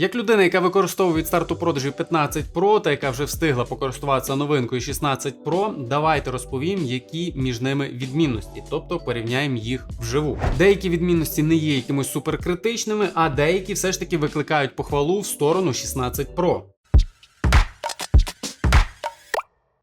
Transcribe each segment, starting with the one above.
Як людина, яка використовує від старту продажів 15 Pro та яка вже встигла покористуватися новинкою 16 Pro, давайте розповім, які між ними відмінності, тобто порівняємо їх вживу. Деякі відмінності не є якимось суперкритичними, а деякі все ж таки викликають похвалу в сторону 16 Pro.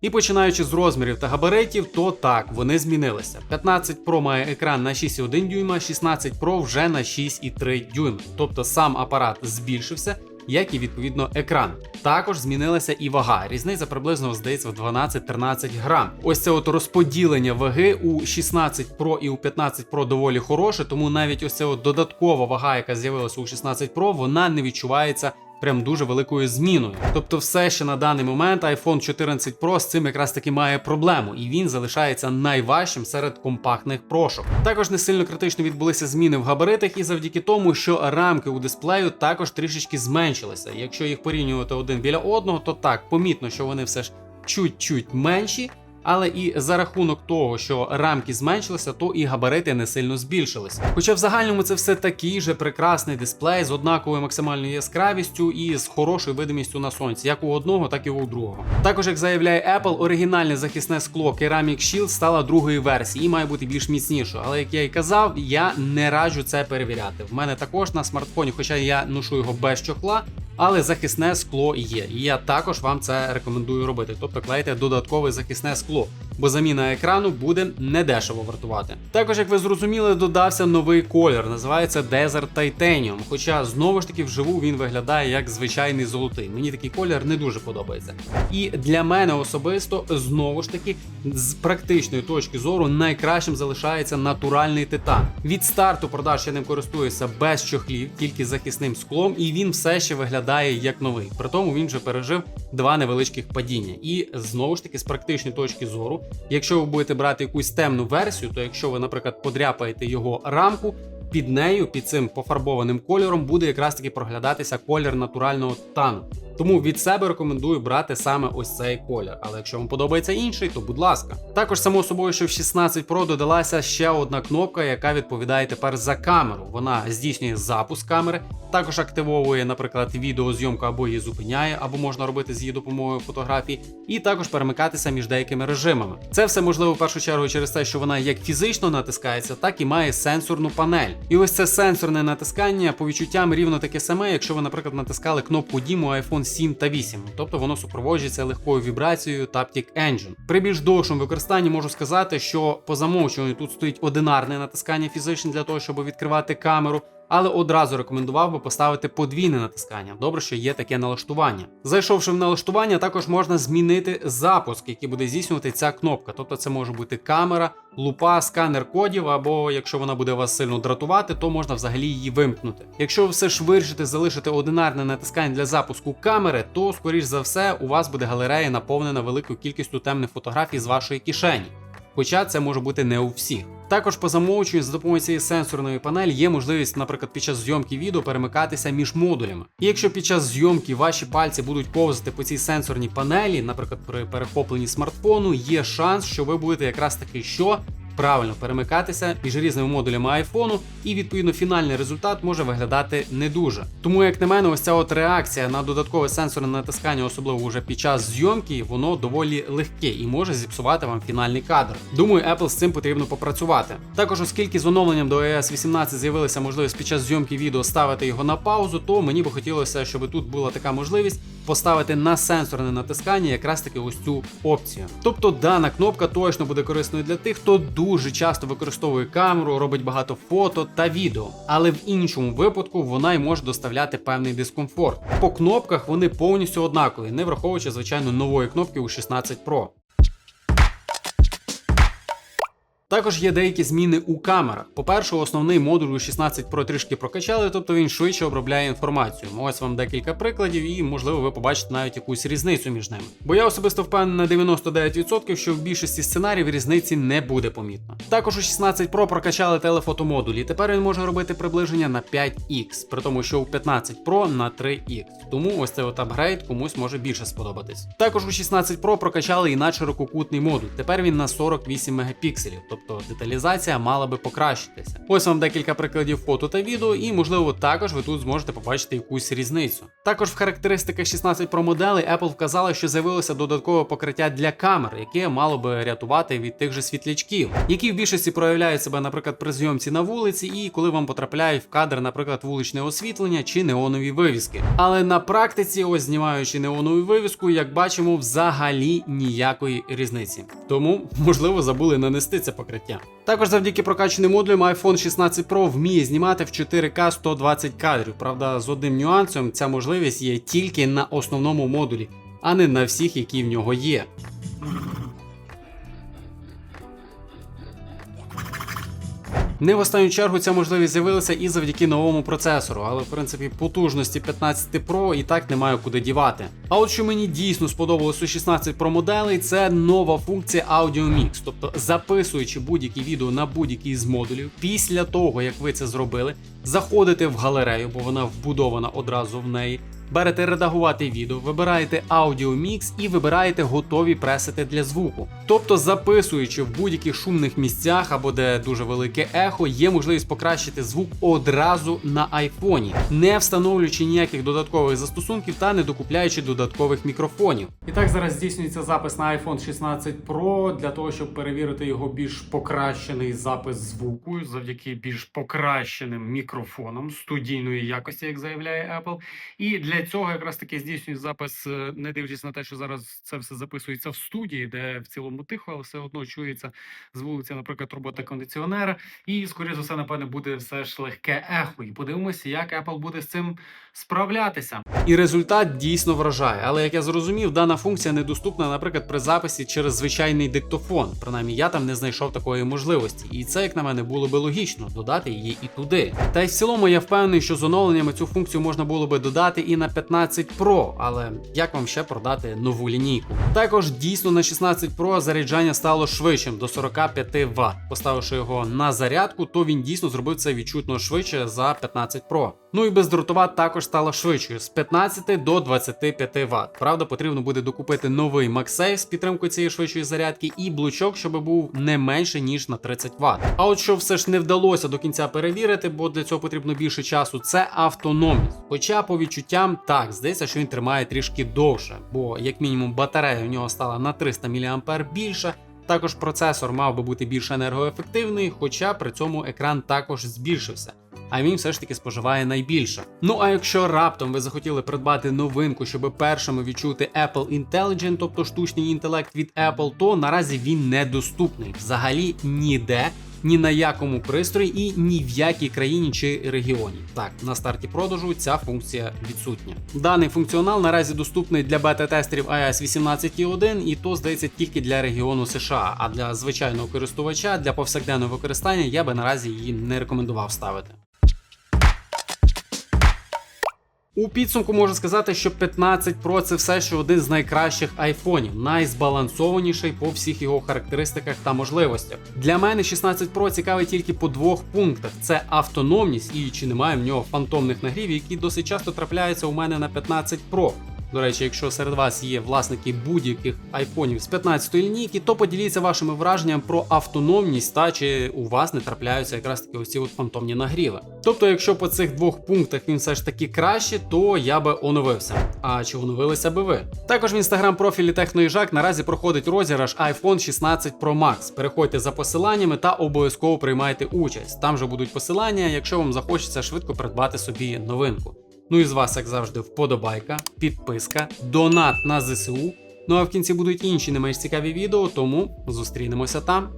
І починаючи з розмірів та габаритів, то так, вони змінилися. 15 Pro має екран на 6,1 дюйма, 16 Pro вже на 6,3 дюйма. Тобто сам апарат збільшився, як і відповідно екран. Також змінилася і вага. Різниця приблизно здається в 12-13 грам. Ось це от розподілення ваги у 16 Pro і у 15 Pro доволі хороше, тому навіть ось ця от додаткова вага, яка з'явилася у 16 Pro, вона не відчувається прям дуже великою зміною. Тобто, все ще на даний момент iPhone 14 Pro з цим якраз таки має проблему, і він залишається найважчим серед компактних прошок. Також не сильно критично відбулися зміни в габаритах, і завдяки тому, що рамки у дисплею також трішечки зменшилися. Якщо їх порівнювати один біля одного, то так помітно, що вони все ж чуть-чуть менші. Але і за рахунок того, що рамки зменшилися, то і габарити не сильно збільшилися. Хоча в загальному це все такий же прекрасний дисплей з однаковою максимальною яскравістю і з хорошою видимістю на сонці, як у одного, так і у другого. Також, як заявляє Apple, оригінальне захисне скло Ceramic Shield стало другою версією і має бути більш міцнішою. Але як я і казав, я не раджу це перевіряти. В мене також на смартфоні, хоча я ношу його без чохла. Але захисне скло є, і я також вам це рекомендую робити. Тобто клейте додаткове захисне скло, бо заміна екрану буде недешево вартувати. Також, як ви зрозуміли, додався новий колір, називається Desert Titanium. Хоча знову ж таки вживу він виглядає як звичайний золотий. Мені такий колір не дуже подобається. І для мене особисто знову ж таки з практичної точки зору найкращим залишається натуральний титан. Від старту продаж я ним користуюся без чохлів, тільки захисним склом, і він все ще виглядає як новий. При тому він вже пережив два невеличких падіння. І знову ж таки, з практичної точки зору, якщо ви будете брати якусь темну версію, то якщо ви, наприклад, подряпаєте його рамку. Під нею, під цим пофарбованим кольором, буде якраз таки проглядатися колір натурального титану. Тому від себе рекомендую брати саме ось цей колір. Але якщо вам подобається інший, то будь ласка. Також само собою, що в 16 Pro додалася ще одна кнопка, яка відповідає тепер за камеру. Вона здійснює запуск камери, також активовує, наприклад, відеозйомку або її зупиняє, або можна робити з її допомогою фотографії, і також перемикатися між деякими режимами. Це все можливо в першу чергу через те, що вона як фізично натискається, так і має сенсорну панель. І ось це сенсорне натискання по відчуттям рівно таке саме, якщо ви, наприклад, натискали кнопку Діму iPhone 7 та 8, тобто воно супроводжується легкою вібрацією Taptic Engine. При більш довшому використанні можу сказати, що по замовчуванню тут стоїть одинарне натискання фізичне для того, щоб відкривати камеру. Але одразу рекомендував би поставити подвійне натискання. Добре, що є таке налаштування. Зайшовши в налаштування, також можна змінити запуск, який буде здійснювати ця кнопка. Тобто це може бути камера, лупа, сканер кодів, або якщо вона буде вас сильно дратувати, то можна взагалі її вимкнути. Якщо ви все ж вирішите залишити одинарне натискання для запуску камери, то скоріш за все у вас буде галерея наповнена великою кількістю темних фотографій з вашої кишені. Хоча це може бути не у всіх. Також по замовченню за допомогою цієї сенсорної панелі є можливість, наприклад, під час зйомки відео перемикатися між модулями. І якщо під час зйомки ваші пальці будуть повзати по цій сенсорній панелі, наприклад, при перехопленні смартфону, є шанс, що ви будете якраз таки що. Правильно перемикатися між різними модулями айфону, і відповідно фінальний результат може виглядати не дуже. Тому, як на мене, ось ця от реакція на додаткове сенсорне натискання, особливо вже під час зйомки, воно доволі легке і може зіпсувати вам фінальний кадр. Думаю, Apple з цим потрібно попрацювати. Також, оскільки з оновленням до iOS 18 з'явилася можливість під час зйомки відео ставити його на паузу, то мені би хотілося, щоб тут була така можливість поставити на сенсорне натискання якраз таки ось цю опцію. Тобто дана кнопка точно буде корисною для тих, хто дуже часто використовує камеру, робить багато фото та відео, але в іншому випадку вона й може доставляти певний дискомфорт. По кнопках вони повністю однакові, не враховуючи звичайно нової кнопки у 16 Pro. Також є деякі зміни у камерах. По-перше, основний модуль у 16 Pro трішки прокачали, тобто він швидше обробляє інформацію. Ось вам декілька прикладів, і можливо ви побачите навіть якусь різницю між ними. Бо я особисто впевнений на 99%, що в більшості сценаріїв різниці не буде помітно. Також у 16 Pro прокачали телефотомодуль, і тепер він може робити приближення на 5х, при тому, що у 15 Pro на 3х. Тому ось цей от апгрейд комусь може більше сподобатись. Також у 16 Pro прокачали і надширококутний модуль. Тепер він на 48 мегапікселів тобто деталізація мала би покращитися. Ось вам декілька прикладів фото та відео, і можливо також ви тут зможете побачити якусь різницю. Також в характеристиках 16 Pro моделей Apple вказала, що з'явилося додаткове покриття для камер, яке мало би рятувати від тих же світлячків, які в більшості проявляють себе, наприклад, при зйомці на вулиці, і коли вам потрапляють в кадр, наприклад, вуличне освітлення чи неонові вивіски. Але на практиці, ось знімаючи неонову вивіску, як бачимо, взагалі ніякої різниці. Тому, можливо, забули нанести це покриття. Також завдяки прокачаним модулям iPhone 16 Pro вміє знімати в 4К 120 кадрів. Правда, з одним нюансом ця можливість є тільки на основному модулі, а не на всіх, які в нього є. Не в останню чергу ця можливість з'явилася і завдяки новому процесору, але в принципі потужності 15 Pro і так немає куди дівати. А от що мені дійсно сподобалось у 16 Pro моделей, це нова функція Audio Mix, тобто записуючи будь-які відео на будь-який з модулів, після того як ви це зробили, заходите в галерею, бо вона вбудована одразу в неї. Берете редагувати відео, вибираєте аудіомікс і вибираєте готові пресети для звуку. Тобто, записуючи в будь-яких шумних місцях або де дуже велике ехо, є можливість покращити звук одразу на айфоні, не встановлюючи ніяких додаткових застосунків та не докупляючи додаткових мікрофонів. І так зараз здійснюється запис на iPhone 16 Pro для того, щоб перевірити його більш покращений запис звуку завдяки більш покращеним мікрофонам студійної якості, як заявляє Apple. І для цього якраз таки здійснюють запис, е, не дивлячись на те, що зараз це все записується в студії, де в цілому тихо, але все одно чується з вулиці, наприклад, робота кондиціонера. І, скоріше за все, напевне, буде все ж легке ехо. І подивимося, як Apple буде з цим справлятися. І результат дійсно вражає. Але як я зрозумів, дана функція недоступна, наприклад, при записі через звичайний диктофон. Принаймні, я там не знайшов такої можливості. І це, як на мене, було би логічно додати її і туди. Та й в цілому я впевнений, що з оновленнями цю функцію можна було би додати і на 15 Pro, але як вам ще продати нову лінійку? Також дійсно на 16 Pro заряджання стало швидшим до 45 Вт. Поставивши його на зарядку, то він дійсно зробив це відчутно швидше за 15 Pro. Ну і бездротова також стала швидшою з 15 до 25 Вт. Правда, потрібно буде докупити новий MagSafe з підтримкою цієї швидшої зарядки і блочок, щоб був не менше ніж на 30 Вт. А от що все ж не вдалося до кінця перевірити, бо для цього потрібно більше часу, це автономність. Хоча по відчуттям так здається, що він тримає трішки довше, бо як мінімум батарея у нього стала на 300 мАh більше. Також процесор мав би бути більш енергоефективний, хоча при цьому екран також збільшився. А він все ж таки споживає найбільше. Ну а якщо раптом ви захотіли придбати новинку, щоб першими відчути Apple Intelligent, тобто штучний інтелект від Apple, то наразі він недоступний взагалі ніде. Ні на якому пристрої і ні в якій країні чи регіоні. Так, на старті продажу ця функція відсутня. Даний функціонал наразі доступний для бета-тестерів iOS 18.1 і то здається тільки для регіону США. А для звичайного користувача для повсякденного використання я би наразі її не рекомендував ставити. У підсумку можу сказати, що 15 Pro це все ще один з найкращих айфонів, найзбалансованіший по всіх його характеристиках та можливостях. Для мене 16 Pro цікавий тільки по двох пунктах: це автономність і чи немає в нього фантомних нагрівів, які досить часто трапляються у мене на 15 Pro. До речі, якщо серед вас є власники будь-яких айфонів з 15 лінійки, то поділіться вашими враженнями про автономність та чи у вас не трапляються якраз таки ось ці от фантомні нагріви. Тобто, якщо по цих двох пунктах він все ж таки краще, то я би оновився. А чи оновилися би ви? Також в інстаграм профілі Техноїжак наразі проходить розіграш iPhone 16 Pro Max. Переходьте за посиланнями та обов'язково приймайте участь. Там же будуть посилання, якщо вам захочеться швидко придбати собі новинку. Ну і з вас, як завжди, вподобайка, підписка, донат на ЗСУ. Ну а в кінці будуть інші не менш цікаві відео, тому зустрінемося там.